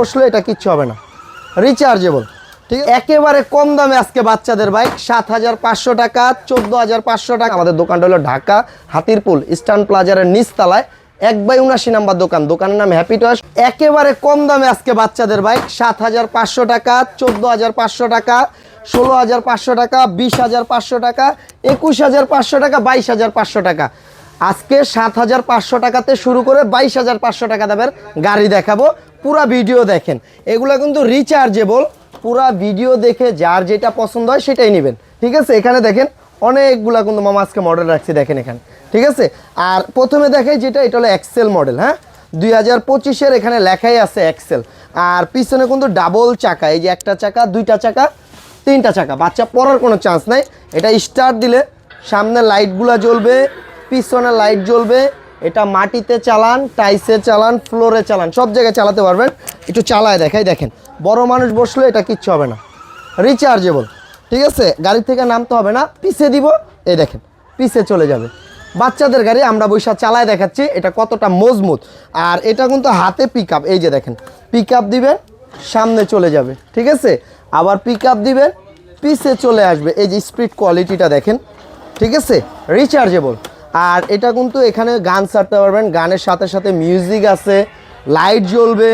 বসলে এটা কিচ্ছু হবে না রিচার্জেবল ঠিক? একেবারে কম দামে আজকে বাচ্চাদের বাইক সাত হাজার পাঁচশো টাকা চোদ্দ হাজার পাঁচশো টাকা আমাদের দোকানটা হলো ঢাকা হাতিরপুল ইস্টার্ন প্লাজারের নিচতলায় এক বাই উনাশি নাম্বার দোকান দোকানের নাম হ্যাপি টস একেবারে কম দামে আজকে বাচ্চাদের বাইক সাত হাজার পাঁচশো টাকা চোদ্দ হাজার পাঁচশো টাকা ষোলো হাজার পাঁচশো টাকা বিশ হাজার পাঁচশো টাকা একুশ হাজার পাঁচশো টাকা বাইশ হাজার পাঁচশো টাকা আজকে সাত হাজার পাঁচশো টাকাতে শুরু করে বাইশ হাজার পাঁচশো টাকা দামের গাড়ি দেখাবো পুরা ভিডিও দেখেন। এগুলো কিন্তু রিচার্জেবল পুরা ভিডিও দেখে যার যেটা পছন্দ হয় সেটাই নেবেন। ঠিক আছে? এখানে দেখেন অনেকগুলা কিন্তু মামা আজকে মডেল রাখছি, দেখেন এখানে। ঠিক আছে? আর প্রথমে দেখাই যেটা, এটা হলো এক্সেল মডেল হ্যাঁ? দুই হাজার পঁচিশের এখানে লেখাই আছে এক্সেল আর পিছনে কিন্তু ডাবল চাকা, এই যে একটা চাকা, দুইটা চাকা, তিনটা চাকা। বাচ্চা পড়ার কোনো চান্স নাই। এটা স্টার্ট দিলে সামনে লাইটগুলো জ্বলবে, পিছনে লাইট জ্বলবে এটা মাটিতে চালান, টাইসে চালান ফ্লোরে চালান, সব জায়গায় চালাতে পারবেন। একটু চালায় দেখাই, দেখেন। বড় মানুষ বসলে এটা কিচ্ছু হবে না। রিচার্জেবল ঠিক আছে? গাড়ি থেকে নামতে হবে না। পিছে দিব, এই দেখেন, পিছে চলে যাবে। বাচ্চাদের গাড়ি আমরা বৈশা চালায় দেখাচ্ছি, এটা কতটা মজবুত। আর এটা কিন্তু হাতে পিক এই যে দেখেন পিক আপ দিবেন, সামনে চলে যাবে, ঠিক আছে? আবার পিক আপ দিবেন, পিছে চলে আসবে। এই যে স্পিড কোয়ালিটিটা দেখেন, ঠিক আছে? রিচার্জেবল আর এটা কিন্তু এখানে গান ছাড়তে পারবেন। গানের সাথে সাথে মিউজিক আছে লাইট জ্বলবে,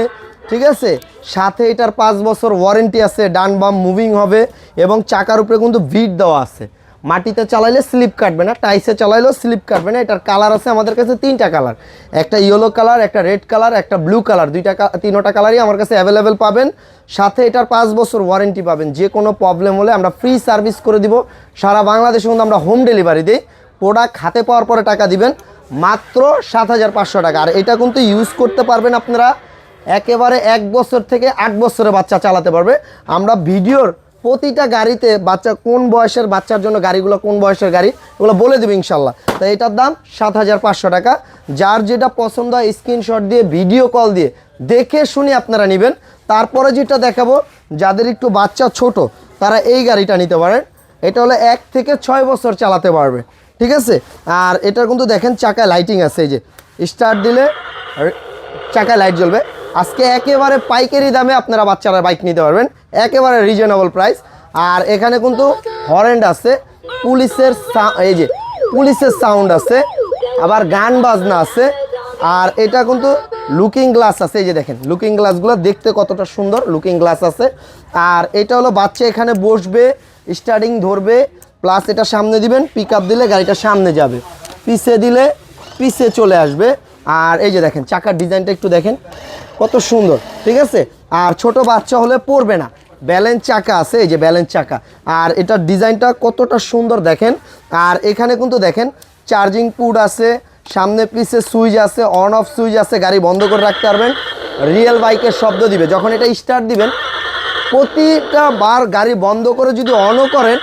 ঠিক আছে? সাথে এটার পাঁচ বছর ওয়ারেন্টি আছে, ডান বাম মুভিং হবে এবং চাকার উপরে কিন্তু ভিট দেওয়া আছে। মাটিতে চালাইলে স্লিপ কাটবে না টাইসে চালাইলেও স্লিপ কাটবে না। এটার কালার আছে আমাদের কাছে তিনটা কালার একটা ইয়েলো কালার একটা রেড কালার একটা ব্লু কালার দুইটা তিনোটা কালারই আমার কাছে অ্যাভেলেবেল পাবেন। সাথে এটার পাঁচ বছর ওয়ারেন্টি পাবেন। যে কোনো প্রবলেম হলে আমরা ফ্রি সার্ভিস করে দিব। সারা বাংলাদেশে কিন্তু আমরা হোম ডেলিভারি দিই। প্রোডাক্ট হাতে পাওয়ার পরে টাকা দিবেন, মাত্র সাত হাজার পাঁচশো টাকা। আর এটা কিন্তু ইউজ করতে পারবেন আপনারা একেবারে এক বছর থেকে আট বছরের বাচ্চা চালাতে পারবে। আমরা ভিডিওর প্রতিটা গাড়িতে বাচ্চা কোন বয়সের বাচ্চার জন্য গাড়িগুলো, কোন বয়সের গাড়ি ওগুলো বলে দেবে ইনশাল্লাহ। তাই এটার দাম সাত হাজার পাঁচশো টাকা। যার যেটা পছন্দ হয় স্ক্রিনশট দিয়ে ভিডিও কল দিয়ে দেখে শুনে আপনারা নেবেন। তারপরে যেটা দেখাবো, যাদের একটু বাচ্চা ছোট, তারা এই গাড়িটা নিতে পারেন। এটা হলো এক থেকে ছয় বছর চালাতে পারবে। ঠিক আছে? আর এটার কিন্তু দেখেন চাকায় লাইটিং আছে, এই যে। স্টার্ট দিলে চাকায় লাইট জ্বলবে। আজকে একেবারে পাইকারি দামে আপনারা বাচ্চারা বাইক নিতে পারবেন। একেবারে রিজনেবল প্রাইস আর এখানে কিন্তু হরেন্ড আছে। পুলিশের এই যে, পুলিশের সাউন্ড আছে। আবার গান বাজনা আছে। আর এটা কিন্তু লুকিং গ্লাস আছে, এই যে দেখেন। লুকিং গ্লাসগুলো দেখতে কতটা সুন্দর লুকিং গ্লাস আছে। আর এটা হলো বাচ্চা এখানে বসবে স্টার্টিং ধরবে। প্লাস এটা সামনে দিবেন পিক দিলে গাড়িটা সামনে যাবে। পিছে দিলে পিছে চলে আসবে। আর এই যে দেখেন, চাকার ডিজাইনটা একটু দেখেন। কত সুন্দর, ঠিক আছে? আর ছোট বাচ্চা হলে পড়বে না। ব্যালেন্স চাকা আছে, এই যে ব্যালেন্স চাকা। আর এটার ডিজাইনটা কতটা সুন্দর দেখেন। আর এখানে কিন্তু দেখেন চার্জিং পুড আছে, সামনে পিছে সুইচ আছে অন অফ সুইচ আছে, গাড়ি বন্ধ করে রাখতে পারবেন। রিয়েল বাইকের শব্দ দিবে। যখন এটা স্টার্ট দিবেন, প্রতিটা বার গাড়ি বন্ধ করে যদি অনও করেন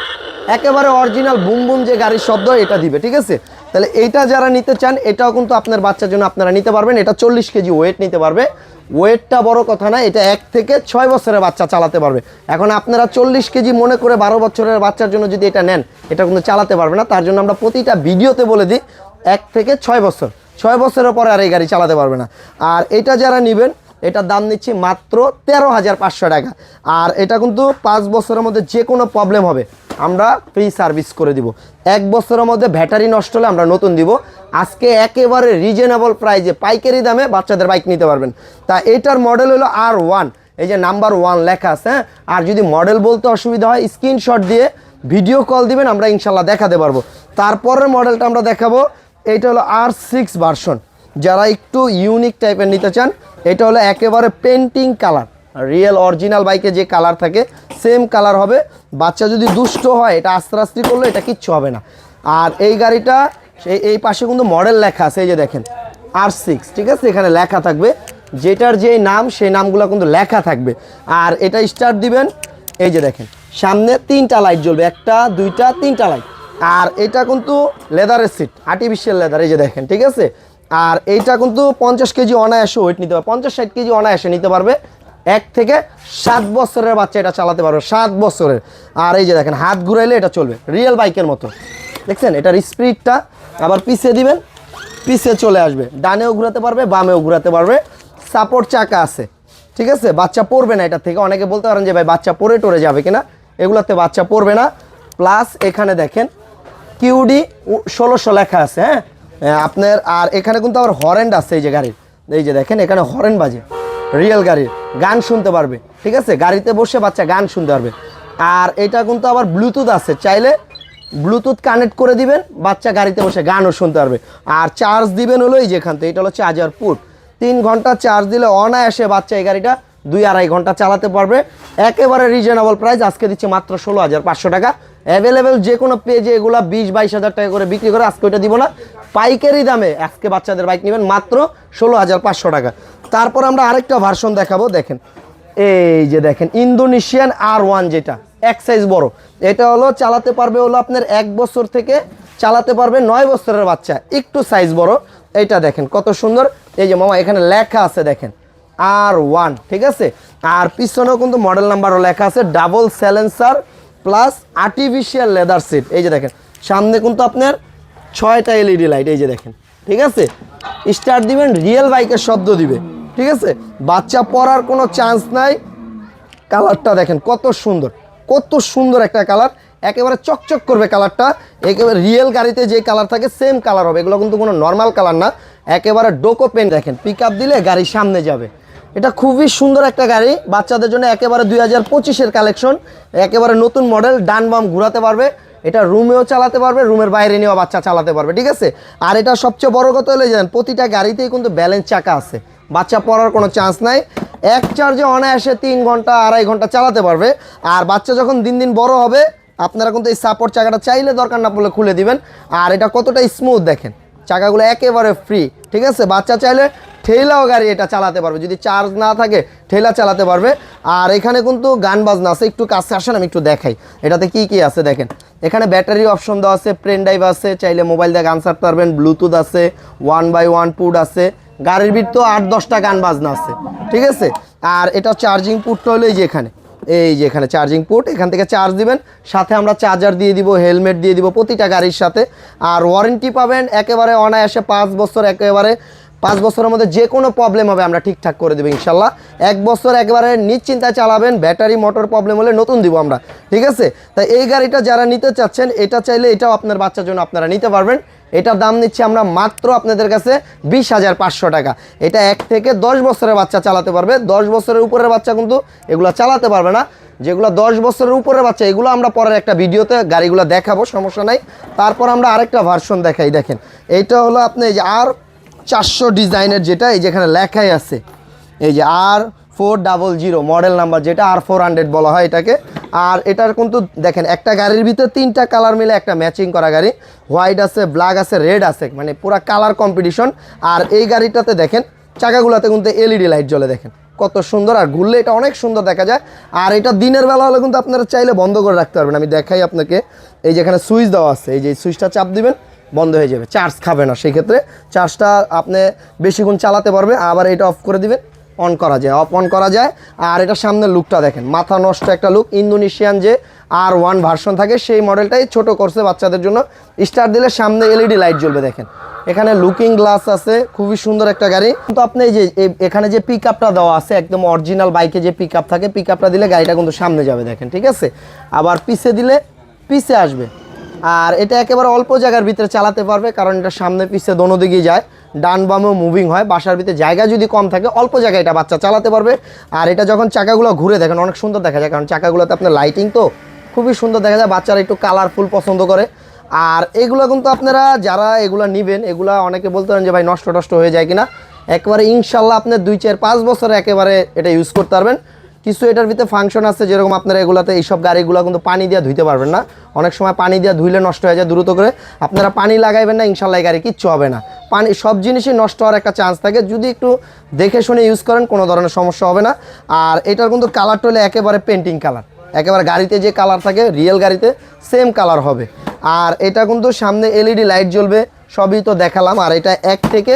একেবারে অরিজিনাল বুম বুম যে গাড়ির শব্দ, এটা দিবে, ঠিক আছে? তাহলে এইটা যারা নিতে চান, এটাও কিন্তু আপনার বাচ্চার জন্য আপনারা নিতে পারবেন। এটা চল্লিশ কেজি ওয়েট নিতে পারবে। ওয়েটটা বড় কথা না, এটা এক থেকে ছয় বছরের বাচ্চা চালাতে পারবে। এখন আপনারা চল্লিশ কেজি মনে করে বারো বছরের বাচ্চার জন্য যদি এটা নেন, এটা কিন্তু চালাতে পারবে না। তার জন্য আমরা প্রতিটা ভিডিওতে বলে দিই, এক থেকে ছয় বছর। ছয় বছরের পরে আর এই গাড়ি চালাতে পারবে না। আর এটা যারা নেবেন, এটার দাম নিচ্ছি মাত্র তেরো হাজার পাঁচশো টাকা। আর এটা কিন্তু পাঁচ বছরের মধ্যে যে কোনো প্রবলেম হবে। আমরা ফ্রি সার্ভিস করে দিব। এক বছরের মধ্যে ব্যাটারি নষ্ট হলে আমরা নতুন দিব। আজকে একেবারে রিজনেবল প্রাইজে পাইকারি দামে বাচ্চাদের বাইক নিতে পারবেন। তা এটার মডেল হলো আর ওয়ান এই যে নাম্বার ওয়ান লেখা আছে হ্যাঁ? আর যদি মডেল বলতে অসুবিধা হয় স্ক্রিনশট দিয়ে ভিডিও কল দিবেন, আমরা ইনশাল্লাহ দেখাতে পারব। তারপরের মডেলটা আমরা দেখাবো। এটা হলো আর সিক্স ভার্সন যারা একটু ইউনিক টাইপের নিতে চান, এটা হলো একেবারে পেন্টিং কালার রিয়েল অরিজিনাল বাইকে যে কালার থাকে সেম কালার হবে। বাচ্চা যদি দুষ্ট হয়, এটা আস্তে আস্তে করলে এটা কিচ্ছু হবে না। আর এই গাড়িটা সেই এই পাশে কিন্তু মডেল লেখা আছে, এই যে দেখেন আর সিক্স ঠিক আছে? এখানে লেখা থাকবে। যেটার যে নাম, সেই নামগুলো কিন্তু লেখা থাকবে। আর এটা স্টার্ট দিবেন, এই যে দেখেন, সামনে তিনটা লাইট জ্বলবে, একটা, দুইটা, তিনটা লাইট আর এটা কিন্তু লেদারের সিট আর্টিফিশিয়াল লেদার এই যে দেখেন, ঠিক আছে? আর এইটা কিন্তু পঞ্চাশ কেজি অনায়াসে ওয়েট নিতে পারবে, পঞ্চাশ ষাট কেজি অনায়াসে নিতে পারবে। এক থেকে সাত বছরের বাচ্চা এটা চালাতে পারবে, সাত বছরের। আর এই যে দেখেন, হাত ঘুরাইলে এটা চলবে রিয়েল বাইকের মতো। দেখছেন? এটার স্পিডটা আবার পিছে দিবেন পিছে চলে আসবে। ডানেও ঘুরাতে পারবে, বামেও ঘুরাতে পারবে। সাপোর্ট চাকা আছে, ঠিক আছে? বাচ্চা পড়বে না এটা থেকে। অনেকে বলতে পারেন যে, ভাই, বাচ্চা পড়ে টরে যাবে কিনা? এগুলোতে বাচ্চা পড়বে না। প্লাস এখানে দেখেন কিউডি ষোলোশো লেখা আছে হ্যাঁ? আপনার, আর এখানে কিন্তু আবার হরেন্ড আছে এই যে গাড়ির। এই যে দেখেন, এখানে হরেন বাজে। রিয়েল গাড়ির, গান শুনতে পারবে, ঠিক আছে? গাড়িতে বসে বাচ্চা গান শুনতে পারবে। আর এটা কিন্তু আবার ব্লুটুথ আছে, চাইলে ব্লুটুথ কানেক্ট করে দিবেন, বাচ্চা গাড়িতে বসে গানও শুনতে পারবে। আর চার্জ দিবেন হলো এই যেখান থেকে, এটা হলো চার্জার পুট তিন ঘণ্টা চার্জ দিলে অনায়াসে বাচ্চা এই গাড়িটা দুই আড়াই ঘণ্টা চালাতে পারবে। একেবারে রিজনেবল প্রাইস আজকে দিচ্ছে মাত্র ষোলো হাজার পাঁচশো টাকা। অ্যাভেলেবেল যে কোনো পেজে এগুলো বিশ, বাইশ হাজার টাকা করে বিক্রি করে আজকে ওইটা দিব না। পাইকারি দামে আজকে বাচ্চাদের বাইক নেবেন মাত্র ষোলো হাজার পাঁচশো টাকা। তারপর আমরা আরেকটা ভার্সন দেখাবো, দেখেন। এই যে দেখেন ইন্দোনেশিয়ান আর ওয়ান যেটা, এক সাইজ বড়। এটা হলো চালাতে পারবে হলো আপনার এক বছর থেকে চালাতে পারবে নয় বছরের বাচ্চা, একটু সাইজ বড়। এটা দেখেন, কত সুন্দর। এই যে মামা, এখানে লেখা আছে, দেখেন। আর ওয়ান ঠিক আছে? আর পিছনেও কিন্তু মডেল নাম্বারও লেখা আছে double silencer plus artificial leather seat এই যে দেখেন, সামনে কিন্তু আপনার ছয়টা এলইডি লাইট এই যে দেখেন, ঠিক আছে? স্টার্ট দিবেন রিয়েল বাইকের শব্দ দিবে, ঠিক আছে? বাচ্চা পড়ার কোনো চান্স নাই। কালারটা দেখেন, কত সুন্দর কত সুন্দর একটা কালার একেবারে চকচক করবে কালারটা একেবারে রিয়েল গাড়িতে যে কালার থাকে সেম কালার হবে। এগুলো কিন্তু কোনো নর্মাল কালার না। একেবারে ডোকো পেন দেখেন পিক দিলে গাড়ি সামনে যাবে। এটা খুবই সুন্দর একটা গাড়ি। বাচ্চাদের জন্য একেবারে দুই হাজার পঁচিশের কালেকশন। একেবারে নতুন মডেল, ডান বাম ঘুরাতে পারবে। এটা রুমেও চালাতে পারবে, রুমের বাইরে নিয়েও বাচ্চা চালাতে পারবে, ঠিক আছে? আর এটা সবচেয়ে বড় কথা হলে জানেন প্রতিটা গাড়িতেই কিন্তু ব্যালেন্স চাকা আছে। বাচ্চা পড়ার কোনো চান্স নাই। এক চার্জে অনায়াসে তিন ঘণ্টা, আড়াই ঘণ্টা চালাতে পারবে। আর বাচ্চা যখন দিন দিন বড় হবে, আপনারা কিন্তু এই সাপোর্ট চাকাটা চাইলে দরকার না পড়লে খুলে দিবেন। আর এটা কতটা স্মুথ দেখেন। চাকাগুলো একেবারে ফ্রি ঠিক আছে? বাচ্চা চাইলে ঠেলাও গাড়ি এটা চালাতে পারবে। যদি চার্জ না থাকে, ঠেলা চালাতে পারবে। আর এখানে কিন্তু গান বাজনা আছে, একটু কাছে আসেন, আমি একটু দেখাই। এটাতে কি কি আছে দেখেন। এখানে ব্যাটারি অপশন দেওয়া আছে প্রেন ড্রাইভ আছে, চাইলে মোবাইল দিয়ে গান ছাড়তে পারবেন ব্লুটুথ আছে ওয়ান বাই ওয়ান পুড আছে। গাড়ির ভিতর আট, দশটা গান বাজনা আছে, ঠিক আছে? আর এটা চার্জিং পুটটা হলো এই যে এখানে। এই যে এখানে চার্জিং পোর্ট এখান থেকে চার্জ দিবেন। সাথে আমরা চার্জার দিয়ে দিব হেলমেট দিয়ে দিব, প্রতিটা গাড়ির সাথে। আর ওয়ারেন্টি পাবেন একেবারে অনায়াসে পাঁচ বছর, একেবারে পাঁচ বছরের মধ্যে যে কোনো প্রবলেম হবে আমরা ঠিকঠাক করে দেবো ইনশাল্লাহ। এক বছর একবারে নিশ্চিন্তায় চালাবেন, ব্যাটারি মোটর প্রবলেম হলে নতুন দিব আমরা, ঠিক আছে? তাই এই গাড়িটা যারা নিতে চাচ্ছেন, এটা চাইলে এটাও আপনার বাচ্চার জন্য আপনারা নিতে পারবেন। এটার দাম নিচ্ছি আমরা মাত্র আপনাদের কাছে বিশ হাজার পাঁচশো টাকা। এটা এক থেকে দশ বছরের বাচ্চা চালাতে পারবে। দশ বছরের উপরের বাচ্চা কিন্তু এগুলো চালাতে পারবে না। যেগুলো দশ বছরের উপরের বাচ্চা, এগুলো আমরা পরের একটা ভিডিওতে গাড়িগুলো দেখাবো, সমস্যা নাই। তারপর আমরা আরেকটা ভার্সন দেখাই, দেখেন। এইটা হলো আপনি এই যে আর চারশো ডিজাইনের যেটা এই যেখানে লেখাই আছে। এই যে R four double zero model number যেটা আর ফোর হান্ড্রেড বলা হয় এটাকে। আর এটার কিন্তু দেখেন, একটা গাড়ির ভিতরে তিনটা কালার মিলে একটা ম্যাচিং করা গাড়ি। হোয়াইট আছে, ব্ল্যাক আছে, রেড আছে মানে পুরো কালার কম্পিটিশন। আর এই গাড়িটাতে দেখেন, চাকাগুলোতে কিন্তু এলইডি লাইট জ্বলে দেখেন। কত সুন্দর, আর ঘুরলে এটা অনেক সুন্দর দেখা যায়। আর এটা দিনের বেলা হলে কিন্তু আপনারা চাইলে বন্ধ করে রাখতে পারবেন। আমি দেখাই আপনাকে, এই যেখানে সুইচ দেওয়া আছে, এই যে সুইচটা চাপ দিবেন বন্ধ হয়ে যাবে চার্জ খাবে না। সেই ক্ষেত্রে চার্জটা আপনি বেশিক্ষণ চালাতে পারবে আবার এটা অফ করে দিবেন অন করা যায়। অফ অন করা যায়। আর এটা সামনের লুকটা দেখেন, মাথা নষ্ট একটা লুক ইন্দোনেশিয়ান যে আর ওয়ান ভার্সন থাকে, সেই মডেলটাই ছোট করছে বাচ্চাদের জন্য। স্টার দিলে সামনে এলইডি লাইট জ্বলবে, দেখেন। এখানে লুকিং গ্লাস আছে, খুবই সুন্দর একটা গাড়ি। কিন্তু আপনি যে এখানে যে পিক আপটা দেওয়া আছে, একদম অরিজিনাল বাইকে যে পিক থাকে পিক দিলে গাড়িটা কিন্তু সামনে যাবে, দেখেন, ঠিক আছে? আবার পিছে দিলে, পিছে আসবে। আর এটা একেবারে অল্প জায়গার ভিতরে চালাতে পারবে, কারণ এটা সামনে পিছে দোনো দিকে যায়। ডান বামেও মুভিং হয়, বাসার ভিতরে জায়গা যদি কম থাকে, অল্প জায়গায় এটা বাচ্চা চালাতে পারবে। আর এটা যখন চাকাগুলো ঘুরে, দেখেন অনেক সুন্দর দেখা যায়, কারণ চাকাগুলোতে আপনার লাইটিং তো খুবই সুন্দর দেখা যায়, বাচ্চারা একটু কালারফুল পছন্দ করে। আর এগুলো কিন্তু আপনারা যারা এগুলো নেবেন, এগুলা অনেকে বলতে পারেন যে, ভাই, নষ্ট টষ্ট হয়ে যায় কিনা? একবারে ইনশাল্লাহ আপনার দুই, চার, পাঁচ বছরে একেবারে এটা ইউজ করতে পারবেন। কিছু এটার ভিতরে ফাংশন আছে, যেরকম আপনারা এগুলাতে এইসব গাড়িগুলো কিন্তু পানি দিয়ে ধুইতে পারবেন না। অনেক সময় পানি দিয়ে ধুইলে নষ্ট হয়ে যায় দ্রুত করে। আপনারা পানি লাগাইবেন না, ইনশাল্লাহ গাড়ি কিচ্ছু হবে না। পানি, সব জিনিসই নষ্ট হওয়ার একটা চান্স থাকে। যদি একটু দেখে শুনে ইউজ করেন, কোনো ধরনের সমস্যা হবে না। আর এটার কিন্তু কালারটা হলে একেবারে পেন্টিং কালার একেবারে গাড়িতে যে কালার থাকে রিয়েল গাড়িতে সেম কালার হবে। আর এটা কিন্তু সামনে এলইডি লাইট জ্বলবে, সবই তো দেখালাম। আর এটা এক থেকে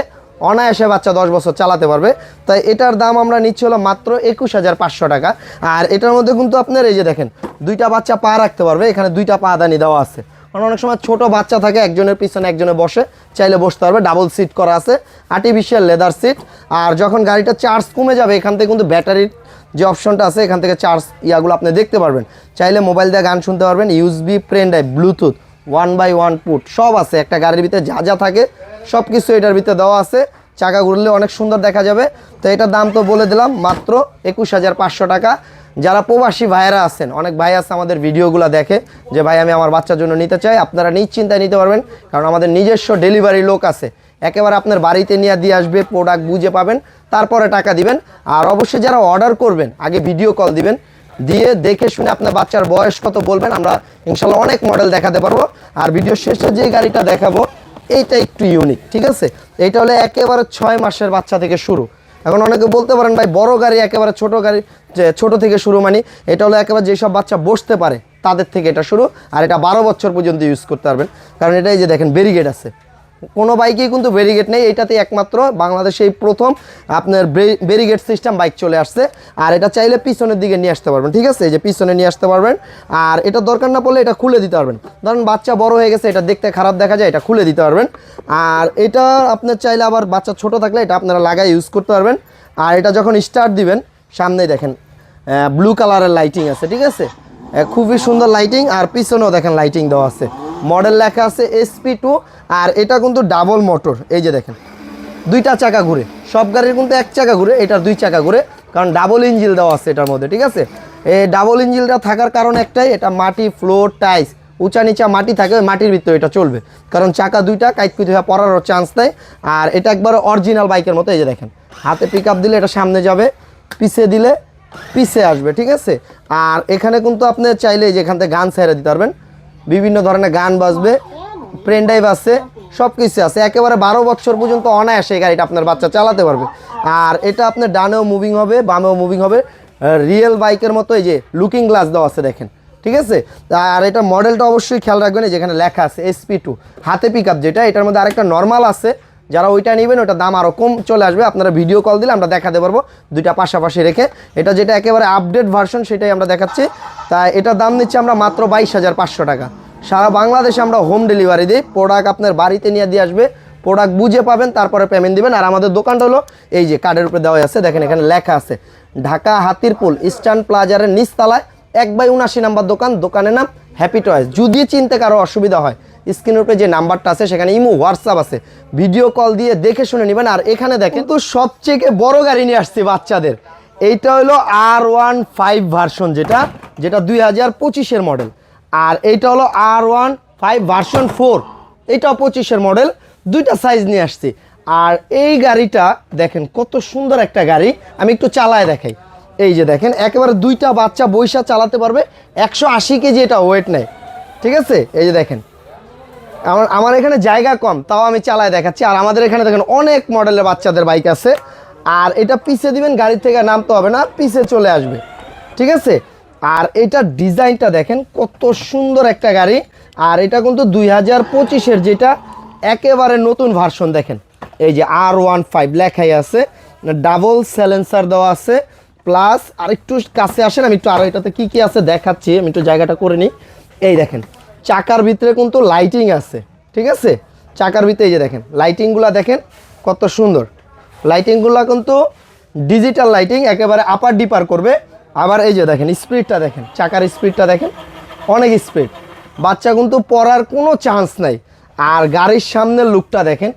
অনায়াসে বাচ্চা দশ বছর চালাতে পারবে। তাই এটার দাম আমরা নিচ্ছি হলো মাত্র একুশ হাজার পাঁচশো টাকা। আর এটার মধ্যে কিন্তু আপনার এই যে দেখেন, দুইটা বাচ্চা পা রাখতে পারবে। এখানে দুইটা পা দানি দেওয়া আছে। কারণ অনেক সময় ছোট বাচ্চা থাকে, একজনের পিছনে একজনে বসে, চাইলে বসতে পারবে। ডাবল সিট করা আছে আর্টিফিশিয়াল লেদার সিট আর যখন গাড়িটা চার্জ কমে যাবে, এখান থেকে কিন্তু ব্যাটারির যে অপশনটা আছে, এখান থেকে চার্জ ইয়াগুলো আপনি দেখতে পারবেন। চাইলে মোবাইল দিয়ে গান শুনতে পারবেন USB pen drive Bluetooth one by one put সব আছে। একটা গাড়ির ভিতরে যা যা থাকে সব কিছু এটার ভিতরে দেওয়া আছে। চাকা ঘুরলে অনেক সুন্দর দেখা যাবে। তো এটার দাম তো বলে দিলাম, মাত্র একুশ হাজার পাঁচশো টাকা। যারা প্রবাসী ভাইয়েরা আছেন, অনেক ভাই আছে আমাদের ভিডিওগুলো দেখে, যে ভাই, আমি আমার বাচ্চার জন্য নিতে চাই, আপনারা নিশ্চিন্তায় নিতে পারবেন, কারণ আমাদের নিজস্ব ডেলিভারি লোক আছে। একেবারে আপনার বাড়িতে নিয়ে দিয়ে আসবে প্রোডাক্ট বুঝে পাবেন, তারপরে টাকা দিবেন। আর অবশ্যই যারা অর্ডার করবেন, আগে ভিডিও কল দিবেন, দিয়ে দেখে শুনে আপনার বাচ্চার বয়স কত বলবেন, আমরা ইনশাল্লাহ অনেক মডেল দেখাতে পারব। আর ভিডিও শেষে যে গাড়িটা দেখাবো এইটা একটু ইউনিক ঠিক আছে? এইটা হলে একেবারে ছয় মাসের বাচ্চা থেকে শুরু। এখন অনেকে বলতে পারেন, ভাই, বড় গাড়ি, একেবারে ছোট গাড়ি, যে ছোট থেকে শুরু মানে এটা হলো একেবারে যেসব বাচ্চা বসতে পারে, তাদের থেকে এটা শুরু। আর এটা বারো বছর পর্যন্ত ইউজ করতে পারবেন। কারণ এটাই যে দেখেন ব্যারিগেড আছে। কোনো বাইকেই কিন্তু ব্যারিগেড নেই এটাতে একমাত্র বাংলাদেশে এই প্রথম আপনার ব্যারিগেড সিস্টেম বাইক চলে আসছে। আর এটা চাইলে পিছনের দিকে নিয়ে আসতে পারবেন, ঠিক আছে? এই যে পিছনে নিয়ে আসতে পারবেন। আর এটা দরকার না পড়লে এটা খুলে দিতে পারবেন। ধরুন বাচ্চা বড় হয়ে গেছে, এটা দেখতে খারাপ দেখা যায়, এটা খুলে দিতে পারবেন। আর এটা আপনার চাইলে আবার বাচ্চা ছোট থাকলে এটা আপনারা লাগাই ইউজ করতে পারবেন। আর এটা যখন স্টার্ট দিবেন, সামনেই দেখেন ব্লু কালারের লাইটিং আছে, ঠিক আছে? খুবই সুন্দর লাইটিং আর পিছনেও দেখেন লাইটিং দেওয়া আছে। মডেল লেখা আছে এসপি টু আর এটা কিন্তু ডাবল মোটর এই যে দেখেন। দুইটা চাকা ঘুরে, সব গাড়ির কিন্তু এক চাকা ঘুরে, এটার দুই চাকা ঘুরে, কারণ ডাবল ইঞ্জিল দেওয়া আছে এটার মধ্যে, ঠিক আছে? এই ডাবল ইঞ্জিলটা থাকার কারণ একটাই, এটা মাটি ফ্লোর টাইস উঁচা নিচা মাটি থাকে, ওই মাটির ভিতরে এটা চলবে। কারণ চাকা দুইটা কাইটকুইট হয়ে পড়ারও চান্স নেই, আর এটা একবার অরিজিনাল বাইকের মতো, এই যে দেখেন। হাতে পিক দিলে এটা সামনে যাবে, পিছে দিলে পিছে আসবে, ঠিক আছে? আর এখানে কিন্তু আপনি চাইলে যে এখান থেকে গান ছেড়ে দিতে পারবেন। বিভিন্ন ধরনের গান বাজবে প্রেন ড্রাইভ আছে সব কিছু আছে। একেবারে বারো বছর পর্যন্ত অনায়াসে এই গাড়িটা আপনার বাচ্চা চালাতে পারবে। আর এটা আপনার ডানেও মুভিং হবে, বামেও মুভিং হবে। রিয়েল বাইকের মতো এই যে লুকিং গ্লাস দেওয়া আছে দেখেন, ঠিক আছে? আর এটা মডেলটা অবশ্যই খেয়াল রাখবেন যেখানে লেখা আছে এসপি টু হাতে পিক যেটা, এটার মধ্যে আরেকটা নর্মাল আছে। যারা ওইটা নেবেন ওটা দাম আরও কম চলে আসবে। আপনারা ভিডিও কল দিলে আমরা দেখাতে পারব, দুইটা পাশাপাশি রেখে। এটা যেটা একেবারে আপডেট ভার্সন সেটাই আমরা দেখাচ্ছি। তাই এটার দাম নিচ্ছি আমরা মাত্র বাইশ হাজার পাঁচশো টাকা। সারা বাংলাদেশে আমরা হোম ডেলিভারি দিই। প্রোডাক্ট আপনার বাড়িতে নিয়ে দিয়ে আসবে। প্রোডাক্ট বুঝে পাবেন, তারপরে পেমেন্ট দিবেন। আর আমাদের দোকানটা হলো এই যে কার্ডের উপরে দেওয়া আছে, দেখেন এখানে লেখা আছে। ঢাকা হাতিরপুল ইস্টার্ন প্লাজারের নিচতলায়, এক বাই উনাশি নাম্বার দোকান। দোকানের নাম হ্যাপি টয়েস যদি চিনতে কারও অসুবিধা হয় স্ক্রিনের উপরে যে নাম্বারটা আছে, সেখানে ইমো হোয়াটসঅ্যাপ আছে। ভিডিও কল দিয়ে দেখে শুনে নেবেন। আর এখানে দেখেন তো সবচেয়ে বড় গাড়ি নিয়ে আসছি বাচ্চাদের। এইটা হলো আর ওয়ান ফাইভ ভার্সন যেটা যেটা দুই হাজার পঁচিশের মডেল আর এইটা হলো R one five version four এইটাও পঁচিশের মডেল দুইটা সাইজ নিয়ে আসছি। আর এই গাড়িটা দেখেন কত সুন্দর একটা গাড়ি। আমি একটু চালায় দেখাই। এই যে দেখেন, একেবারে দুইটা বাচ্চা বৈশা চালাতে পারবে। একশো আশি কেজি এটা ওয়েট নেয়। ঠিক আছে? এই যে দেখেন। আমার আমার এখানে জায়গা কম, তাও আমি চালায় দেখাচ্ছি। আর আমাদের এখানে দেখেন অনেক মডেলের বাচ্চাদের বাইক আছে। আর এটা পিছে দিবেন, গাড়ি থেকে নামতে হবে না, পিছে চলে আসবে। ঠিক আছে? আর এটার ডিজাইনটা দেখেন, কত সুন্দর একটা গাড়ি। আর এটা কিন্তু দুই হাজার পঁচিশের যেটা একেবারে নতুন ভার্সন দেখেন। এই যে আর ওয়ান ফাইভ লেখাই আছে ডাবল স্যালেন্সার দেওয়া আছে প্লাস আর একটু কাছে আসেন, আমি একটু আরও এটাতে কী কী আছে দেখাচ্ছি, আমি একটু জায়গাটা করে নিই। এই দেখেন, চাকার ভিতরে কিন্তু লাইটিং আছে, ঠিক আছে? চাকার ভিতরে এই যে দেখেন লাইটিংগুলো দেখেন, কত সুন্দর। লাইটিংগুলো কিন্তু ডিজিটাল লাইটিং একেবারে আপার ডিপার করবে। আবার এই যে দেখেন স্পিডটা দেখেন, চাকার স্পিডটা দেখেন, অনেক স্পিড বাচ্চা কিন্তু পড়ার কোনো চান্স নাই। আর গাড়ির সামনের লুকটা দেখেন,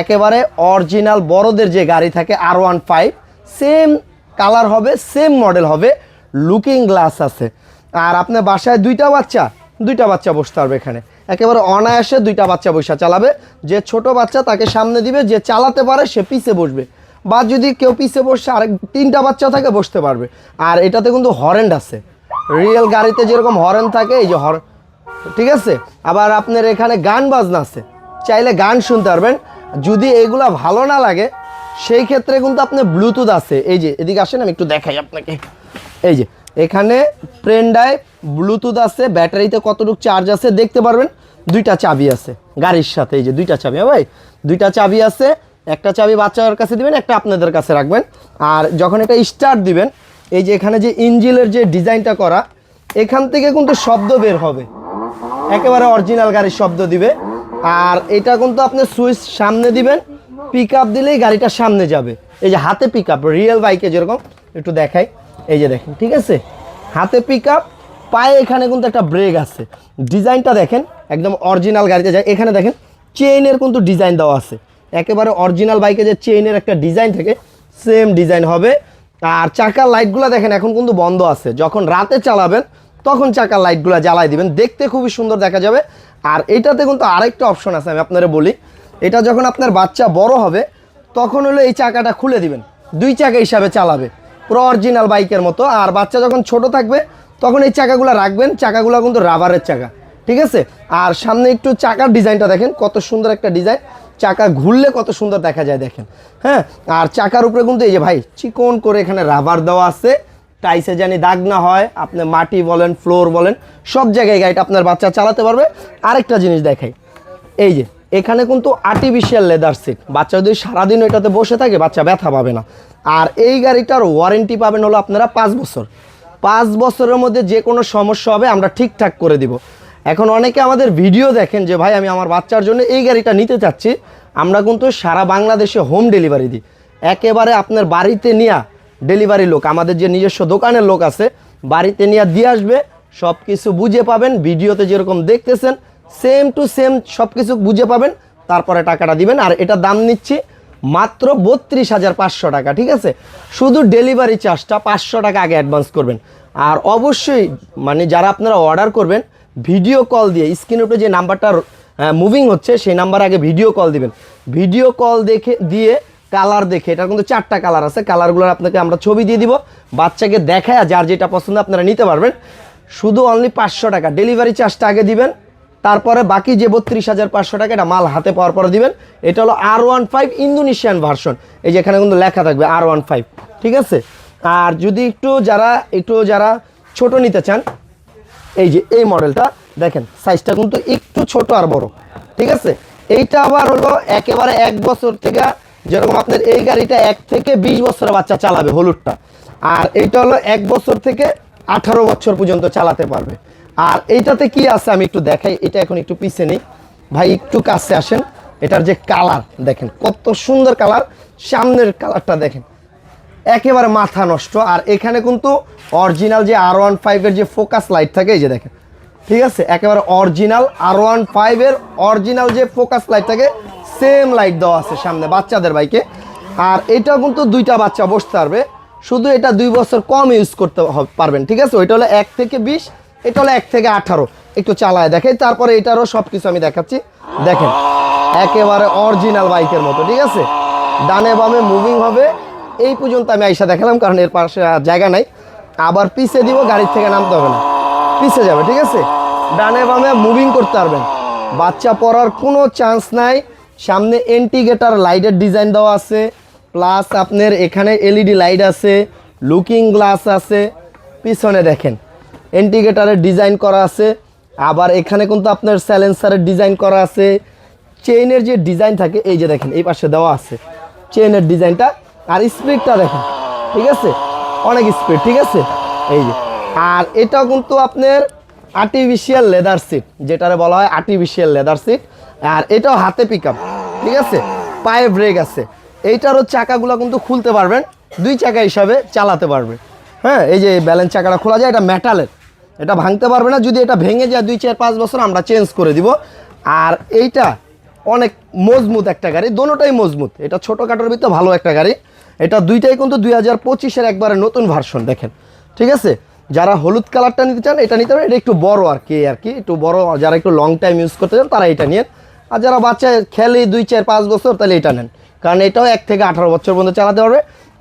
একেবারে অরিজিনাল বড়দের যে গাড়ি থাকে R one five same colour হবে সেম মডেল হবে লুকিং গ্লাস আছে। আর আপনার বাসায় দুইটা বাচ্চা দুইটা বাচ্চা বসতে পারবে এখানে। একেবারে অনায়াসে দুইটা বাচ্চা বসে চালাবে। যে ছোট বাচ্চা তাকে সামনে দিবে, যে চালাতে পারে, সে পিছে বসবে। বা যদি কেউ পিছে বসে আরেক তিনটা বাচ্চা থাকে বসতে পারবে। আর এটাতে কিন্তু হরেন্ড আছে। রিয়েল গাড়িতে যেরকম হরেন থাকে, এই যে হর ঠিক আছে? আবার আপনার এখানে গান বাজনা আছে। চাইলে গান শুনতে পারবেন। যদি এগুলা ভালো না লাগে, সেই ক্ষেত্রে কিন্তু আপনার ব্লুটুথ আছে। এই যে, এদিকে আসেন, আমি একটু দেখাই আপনাকে। এই যে, এখানে প্রেন্ডায় ব্লুটুথ আছে, ব্যাটারিতে কতটুকু চার্জ আছে, দেখতে পারবেন। দুইটা চাবি আছে, গাড়ির সাথে। এই যে, দুইটা চাবি হ্যাঁ ভাই? দুইটা চাবি আছে একটা চাবি বাচ্চার কাছে দিবেন, একটা আপনাদের কাছে রাখবেন। আর যখন এটা স্টার্ট দিবেন, এই যে এখানে যে ইঞ্জিলের যে ডিজাইনটা করা, এখান থেকে কিন্তু শব্দ বের হবে। একেবারে অরিজিনাল গাড়ির শব্দ দিবে। আর এটা কিন্তু আপনি সুইচ সামনে দিবেন পিক আপ দিলেই গাড়িটা সামনে যাবে। এই যে হাতে পিক আপ রিয়েল বাইকে যেরকম, একটু দেখাই। এই যে দেখেন, ঠিক আছে? হাতে পিক আপ পায়ে এখানে কিন্তু একটা ব্রেক আছে। ডিজাইনটা দেখেন, একদম অরিজিনাল গাড়িতে যায়। এখানে দেখেন চেইনের কিন্তু ডিজাইন দেওয়া আছে। একেবারে অরিজিনাল বাইকে যে চেইনের একটা ডিজাইন থাকে সেম ডিজাইন হবে। আর চাকার লাইটগুলো দেখেন, এখন কিন্তু বন্ধ আছে। যখন রাতে চালাবেন, তখন চাকার লাইটগুলো জ্বালাই দিবেন। দেখতে খুবই সুন্দর দেখা যাবে। আর এটাতে কিন্তু আরেকটা অপশন আছে, আমি আপনারা বলি। এটা যখন আপনার বাচ্চা বড় হবে, তখন হলো এই চাকাটা খুলে দিবেন। দুই চাকা হিসাবে চালাবে। পুরো অরিজিনাল বাইকের মতো। আর বাচ্চা যখন ছোট থাকবে, তখন এই চাকাগুলো রাখবেন। চাকাগুলো কিন্তু রাবারের চাকা। ঠিক আছে? আর সামনে একটু চাকার ডিজাইনটা দেখেন। কত সুন্দর একটা ডিজাইন চাকা ঘুরলে কত সুন্দর দেখা যায় দেখেন। হ্যাঁ আর চাকার উপরে কিন্তু এই যে ভাই, চিকন করে এখানে রাবার দেওয়া আছে। টাইসে জানি দাগ না হয়, আপনি মাটি বলেন ফ্লোর বলেন, সব জায়গায় গাড়িটা আপনার বাচ্চা চালাতে পারবে। আরেকটা জিনিস দেখাই, এই যে, এখানে কিন্তু আর্টিফিশিয়াল লেদার সিট বাচ্চা যদি সারাদিন এটাতে বসে থাকে, বাচ্চা ব্যথা পাবে না। আর এই গাড়িটার ওয়ারেন্টি পাবেন হলো আপনারা পাঁচ বছর। পাঁচ বছরের মধ্যে যে কোনো সমস্যা হবে, আমরা ঠিকঠাক করে দিব। এখন অনেকে আমাদের ভিডিও দেখেন যে, ভাই, আমি আমার বাচ্চার জন্য এই গাড়িটা নিতে চাচ্ছি। আমরা কিন্তু সারা বাংলাদেশে হোম ডেলিভারি দিই। একেবারে আপনার বাড়িতে নিয়ে ডেলিভারি লোক, আমাদের যে নিজস্ব দোকানের লোক আছে, বাড়িতে নিয়ে দিয়ে আসবে সব কিছু বুঝে পাবেন, ভিডিওতে যেরকম দেখতেছেন সেম টু সেম সব কিছু বুঝে পাবেন, তারপরে টাকাটা দিবেন, আর এটা দাম নিচ্ছি মাত্র বত্রিশ হাজার পাঁচশো টাকা, ঠিক আছে? শুধু ডেলিভারি চার্জটা পাঁচশো টাকা আগে অ্যাডভান্স করবেন। আর অবশ্যই মানে যারা আপনারা অর্ডার করবেন ভিডিও কল দিয়ে, স্ক্রিনের উপরে যে নাম্বারটা মুভিং হচ্ছে, সেই নাম্বার আগে ভিডিও কল দিবেন। ভিডিও কল দেখে, দিয়ে কালার দেখে এটা কিন্তু চারটা কালার আছে কালারগুলোর আপনাকে আমরা ছবি দিয়ে দিব। বাচ্চাকে দেখায় যার যেটা পছন্দ আপনারা নিতে পারবেন। শুধু অনলি পাঁচশো টাকা। ডেলিভারি চার্জটা আগে দিবেন। তারপরে বাকি যে বত্রিশ হাজার পাঁচশো টাকা, এটা মাল হাতে পাওয়ার পরে দিবেন। এটা হলো R one five Indonesian version এই যে এখানে কিন্তু লেখা থাকবে আর ওয়ান ফাইভ ঠিক আছে? আর যদি একটু যারা একটু যারা ছোট নিতে চান এই যে এই মডেলটা, দেখেন সাইজটা কিন্তু একটু ছোট আর বড়, ঠিক আছে? এইটা আবার হলো একেবারে এক বছর থেকে যেরকম আপনার এই গাড়িটা এক থেকে বিশ বছরের বাচ্চা চালাবে হলুদটা। আর এইটা হলো এক বছর থেকে আঠারো বছর পর্যন্ত চালাতে পারবে। আর এইটাতে কি আছে আমি একটু দেখাই, এটা এখন একটু পিছে নেই। ভাই, একটু কাছে আসেন, এটার যে কালার দেখেন, কত সুন্দর কালার সামনের কালারটা দেখেন। একেবারে মাথা নষ্ট। আর এখানে কিন্তু অরিজিনাল যে আর ওয়ান ফাইভের যে ফোকাস লাইট থাকে, এই যে দেখেন, ঠিক আছে? একেবারে অরিজিনাল আর ওয়ান ফাইভের অরিজিনাল যে ফোকাস লাইট থাকে সেম লাইট দেওয়া আছে সামনে বাচ্চাদের বাইকে। আর এটাও কিন্তু দুইটা বাচ্চা বসতে পারবে। শুধু এটা দুই বছর কম ইউজ করতে পারবেন, ঠিক আছে? ওইটা হলো এক থেকে বিশ, এটা হলো এক থেকে আঠারো। একটু চালায় দেখে তারপরে এটারও সব কিছু আমি দেখাচ্ছি। দেখেন, একেবারে অরিজিনাল বাইকের মতো, ঠিক আছে? ডানে বামে মুভিং হবে। এই পর্যন্ত আমি আইসা দেখালাম, কারণ এর পাশে জায়গা নাই। আবার পিছে দিব, গাড়ির থেকে নামতে হবে না। পিছে যাবে, ঠিক আছে? ডানে বামে মুভিং করতে পারবেন বাচ্চা পড়ার কোনো চান্স নাই। সামনে এন্টিগেটার লাইটের ডিজাইন দেওয়া আছে। প্লাস আপনার এখানে এলইডি লাইট আছে লুকিং গ্লাস আছে। পিছনে দেখেন এন্টিগেটারের ডিজাইন করা আছে। আবার এখানে কিন্তু আপনার স্যালেন্সারের ডিজাইন করা আছে। চেইনের যে ডিজাইন থাকে, এই যে দেখেন, এই পাশে দেওয়া আছে। চেইনের ডিজাইনটা আর স্পিডটা দেখেন, ঠিক আছে? অনেক স্পিড, ঠিক আছে? এই যে, আর এটাও কিন্তু আপনার আর্টিফিশিয়াল লেদার সিট যেটারে বলা হয় আর্টিফিশিয়াল লেদার সিট আর এটাও হাতে পিক ঠিক আছে? পায়ে ব্রেক আছে। এইটারও চাকাগুলো কিন্তু খুলতে পারবেন, দুই চাকা হিসাবে চালাতে পারবে হ্যাঁ এই যে ব্যালেন্স চাকাটা খোলা যায়, এটা মেটালের এটা ভাঙতে পারবে না, যদি এটা ভেঙে যায়, দুই, চার, পাঁচ বছর আমরা চেঞ্জ করে দিব। আর এইটা অনেক মজবুত একটা গাড়ি, দোনোটাই মজবুত। এটা ছোটো ছোটোখাটোর ভিতরে ভালো একটা গাড়ি। এটা দুইটাই কিন্তু দুই হাজার পঁচিশের একবারে নতুন ভার্সন দেখেন। ঠিক আছে? যারা হলুদ কালারটা নিতে চান, এটা নিতে পারেন। এটা একটু বড় আর কি আর কি। একটু বড় যারা একটু লং টাইম ইউজ করতে চান, তারা এটা নিন আর যারা বাচ্চা, খেলে দুই, চার, পাঁচ বছর, তাহলে এটা নেন। কারণ এটাও এক থেকে আঠারো বছর পর্যন্ত চালাতে পারবে।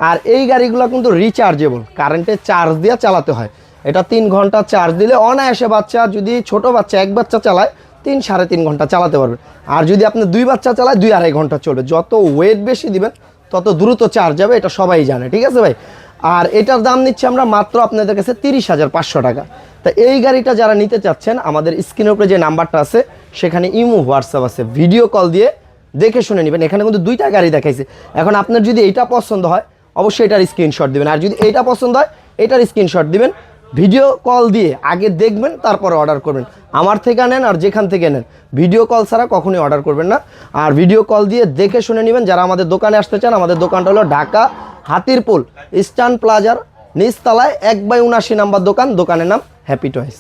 আর এই গাড়িগুলো কিন্তু রিচার্জেবল কারেন্টে চার্জ দিয়ে চালাতে হয়। এটা তিন ঘণ্টা চার্জ দিলে অনায়াসে বাচ্চা, যদি ছোট বাচ্চা, এক বাচ্চা চালায়, তিন সাড়ে তিন ঘণ্টা চালাতে পারবে। আর যদি আপনি দুই বাচ্চা চালায়, দুই আড়াই ঘণ্টা চলবে। যত ওয়েট বেশি দিবেন তত দ্রুত চার্জ যাবে, এটা সবাই জানে, ঠিক আছে ভাই? আর এটার দাম নিচ্ছি আমরা মাত্র আপনাদের কাছে তিরিশ হাজার পাঁচশো টাকা। তা এই গাড়িটা যারা নিতে চাচ্ছেন, আমাদের স্ক্রিনের উপরে যে নাম্বারটা আছে, সেখানে ইমো, হোয়াটসঅ্যাপ আছে। ভিডিও কল দিয়ে দেখে শুনে নেবেন। এখানে কিন্তু দুইটা গাড়ি দেখাইছে। এখন আপনার যদি এটা পছন্দ হয়, অবশ্যই এটার স্ক্রিনশট দেবেন। আর যদি এইটা পছন্দ হয়, এটার স্ক্রিনশট দিবেন। ভিডিও কল দিয়ে আগে দেখবেন, তারপরে অর্ডার করবেন। আমার থেকে নেন আর যেখান থেকে নেন। ভিডিও কল ছাড়া কখনোই অর্ডার করবেন না। আর ভিডিও কল দিয়ে দেখে শুনে নেবেন যারা আমাদের দোকানে আসতে চান, আমাদের দোকানটা হলো ঢাকা হাতিরপুল, ইস্টার্ন প্লাজার নিচতলায় এক বাই উনাশি নাম্বার দোকান, দোকানের নাম হ্যাপি টয়েস